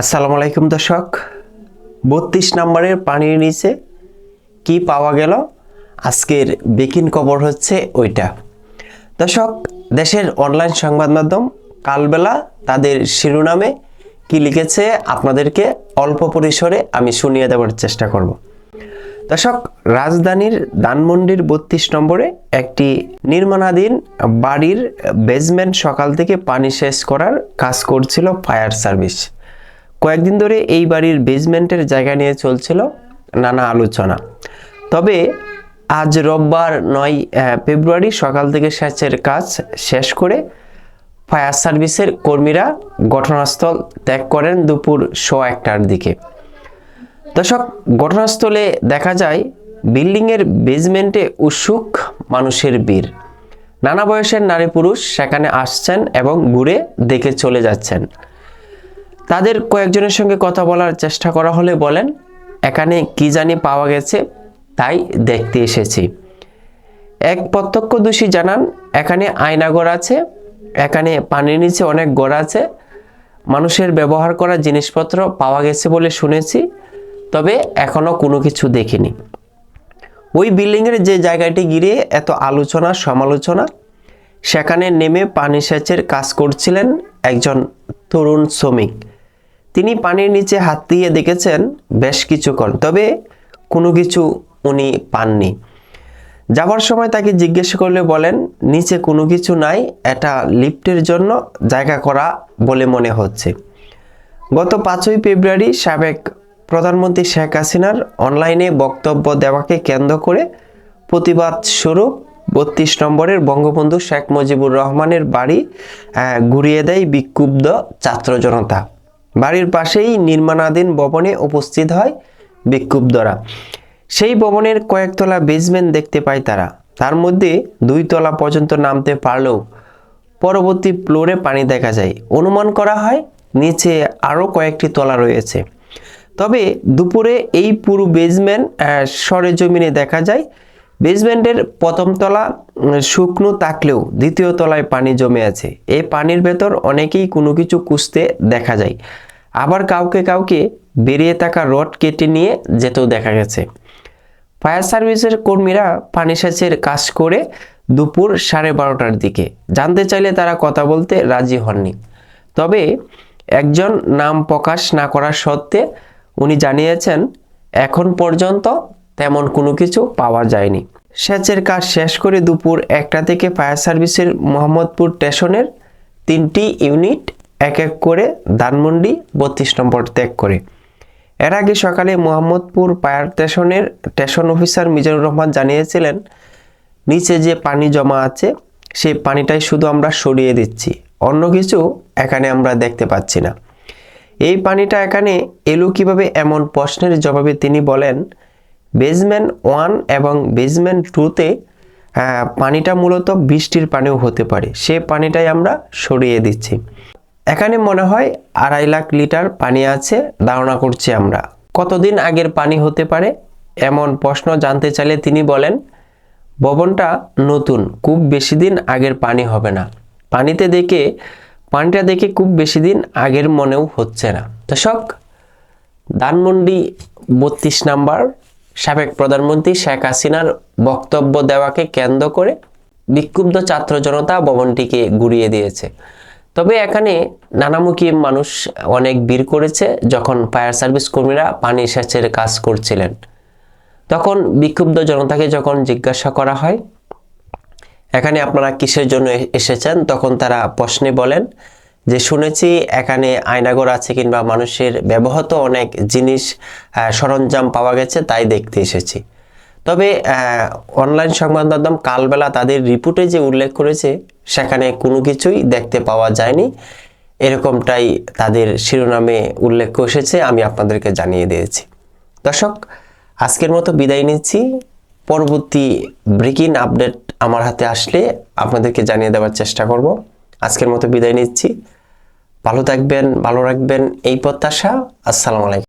আসসালামু আলাইকুম দর্শক। বত্রিশ নম্বরের পানির নিচে কি পাওয়া গেল? আজকের বেকিন খবর হচ্ছে ওইটা। দর্শক, দেশের অনলাইন সংবাদ মাধ্যম কালবেলা তাদের শিরোনামে কি লিখেছে আপনাদেরকে অল্প পরিসরে আমি শুনিয়ে দেওয়ার চেষ্টা করব। দর্শক, রাজধানীর ধানমন্ডির বত্রিশ নম্বরে একটি নির্মাণাধীন বাড়ির বেজমেন্ট সকাল থেকে পানি শেষ করার কাজ করছিল ফায়ার সার্ভিস কয়েকদিন ধরে এই বাড়ির বেজমেন্টের জায়গা নিয়ে চলছিল নানা আলোচনা। তবে আজ রোববার নয় ফেব্রুয়ারি সকাল থেকে সেচের কাজ শেষ করে ফায়ার সার্ভিসের কর্মীরা ঘটনাস্থল ত্যাগ করেন দুপুর শো একটার দিকে। দর্শক, ঘটনাস্থলে দেখা যায়, বিল্ডিংয়ের বেজমেন্টে উৎসুক মানুষের ভিড়। নানা বয়সের নারী পুরুষ সেখানে আসছেন এবং ঘুরে দেখে চলে যাচ্ছেন। তাদের কয়েকজনের সঙ্গে কথা বলার চেষ্টা করা হলে বলেন, এখানে কি জানি পাওয়া গেছে, তাই দেখতে এসেছি। এক প্রত্যক্ষদর্শী জানান, এখানে আয়নাঘর আছে, এখানে পানির নিচে অনেক ঘর আছে, মানুষের ব্যবহার করা জিনিসপত্র পাওয়া গেছে বলে শুনেছি, তবে এখনও কোনো কিছু দেখিনি। ওই বিল্ডিংয়ের যে জায়গাটি ঘিরে এত আলোচনা, সমালোচনা, সেখানে নেমে পানি সেচের কাজ করছিলেন একজন তরুণ শ্রমিক। তিনি পানির নিচে হাত দিয়ে দেখেছেন, বেশ কিছুক্ষণ তবে কোনো কিছু উনি পাননি। যাবার সময় তাকে জিজ্ঞেস করলে বলেন, নিচে কোনো কিছু নাই, এটা লিফটের জন্য জায়গা করা বলে মনে হচ্ছে। গত পাঁচই ফেব্রুয়ারি সাবেক প্রধানমন্ত্রী শেখ হাসিনার অনলাইনে বক্তব্য দেওয়াকে কেন্দ্র করে প্রতিবাদ স্বরূপ বত্রিশ নম্বরের বঙ্গবন্ধু শেখ মুজিবুর রহমানের বাড়ি ঘুরিয়ে দেয় বিক্ষুব্ধ ছাত্র জনতা। বাড়ির পাশেই নির্মাণাধীন ভবনে উপস্থিত হয় বিক্ষুব্ধরা। সেই ভবনের কয়েকতলা বেসমেন্ট দেখতে পায় তারা। তার মধ্যে দুই তলা পর্যন্ত নামতে পারলেও পরবর্তী ফ্লোরে পানি দেখা যায়। অনুমান করা হয় নিচে আরও কয়েকটি তলা রয়েছে। তবে দুপুরে এই পুরো বেসমেন্ট সরেজমিনে দেখা যায় বেসমেন্টের প্রথম তলা শুকনো থাকলেও দ্বিতীয় তলায় পানি জমে আছে। এই পানির ভেতর অনেকেই কোনো কিছু কুঁচতে দেখা যায়। আবার কাউকে কাউকে বেরিয়ে থাকা রড কেটে নিয়ে যেতেও দেখা গেছে। ফায়ার সার্ভিসের কর্মীরা পানি সেচের কাজ করে দুপুর সাড়ে বারোটার দিকে। জানতে চাইলে তারা কথা বলতে রাজি হননি। তবে একজন নাম প্রকাশ না করার সত্ত্বে উনি জানিয়েছেন, এখন পর্যন্ত তেমন কোনো কিছু পাওয়া যায়নি। সেচের কাজ শেষ করে দুপুর একটা থেকে ফায়ার সার্ভিসের মোহাম্মদপুর স্টেশনের তিনটি ইউনিট এক এক করে ধানমন্ডি বত্রিশ নম্বর ত্যাগ করে। এর আগে সকালে মোহাম্মদপুর ফায়ার স্টেশনের স্টেশন অফিসার মিজানুর রহমান জানিয়েছিলেন, নিচে যে পানি জমা আছে, সেই পানিটাই শুধু আমরা সরিয়ে দিচ্ছি, অন্য কিছু এখানে আমরা দেখতে পাচ্ছি না। এই পানিটা এখানে এলো কীভাবে এমন প্রশ্নের জবাবে তিনি বলেন বেজমেন্ট ওয়ান এবং বেজমেন্ট টুতে পানিটা মূলত বৃষ্টির পানিও হতে পারে, সে পানিটাই আমরা সরিয়ে দিচ্ছি। এখানে মনে হয় আড়াই লাখ লিটার পানি আছে, ধারণা করছি আমরা। কতদিন আগের পানি হতে পারে? এমন প্রশ্ন জানতে চাইলে তিনি বলেন, ভবনটা নতুন, খুব বেশি দিন আগের পানি হবে না। পানিতে দেখে, পানিটা দেখে খুব বেশি দিন আগের মনেও হচ্ছে না। দর্শক, ধানমন্ডি বত্রিশ নাম্বার, সাবেক প্রধানমন্ত্রী শেখ হাসিনার বক্তব্য দেওয়াকে কেন্দ্র করে বিক্ষুব্ধ ছাত্র জনতা ভবনটিকে ঘুরিয়ে দিয়েছে। তবে এখানে নানামুখী মানুষ অনেক ভিড় করেছে যখন ফায়ার সার্ভিস কর্মীরা পানি সেচের কাজ করছিলেন। তখন বিক্ষুব্ধ জনতাকে যখন জিজ্ঞাসা করা হয়, এখানে আপনারা কিসের জন্য এসেছেন? তখন তারা প্রশ্নে বলেন যে, শুনেছি এখানে আয়নাগর আছে কিংবা মানুষের ব্যবহৃত অনেক জিনিস সরঞ্জাম পাওয়া গেছে, তাই দেখতে এসেছি। তবে অনলাইন সংবাদ মাধ্যম কালবেলা তাদের রিপোর্টে যে উল্লেখ করেছে, সেখানে কোনো কিছুই দেখতে পাওয়া যায়নি। এরকমটাই তাদের শিরোনামে উল্লেখ এসেছে, আমি আপনাদেরকে জানিয়ে দিয়েছি। দর্শক, আজকের মতো বিদায় নিচ্ছি। পরবর্তী ব্রেকিং আপডেট আমার হাতে আসলে আপনাদেরকে জানিয়ে দেওয়ার চেষ্টা করব। আজকের মতো বিদায় নিচ্ছি। ভালো থাকবেন, ভালো রাখবেন, এই প্রত্যাশা। আসসালামু আলাইকুম।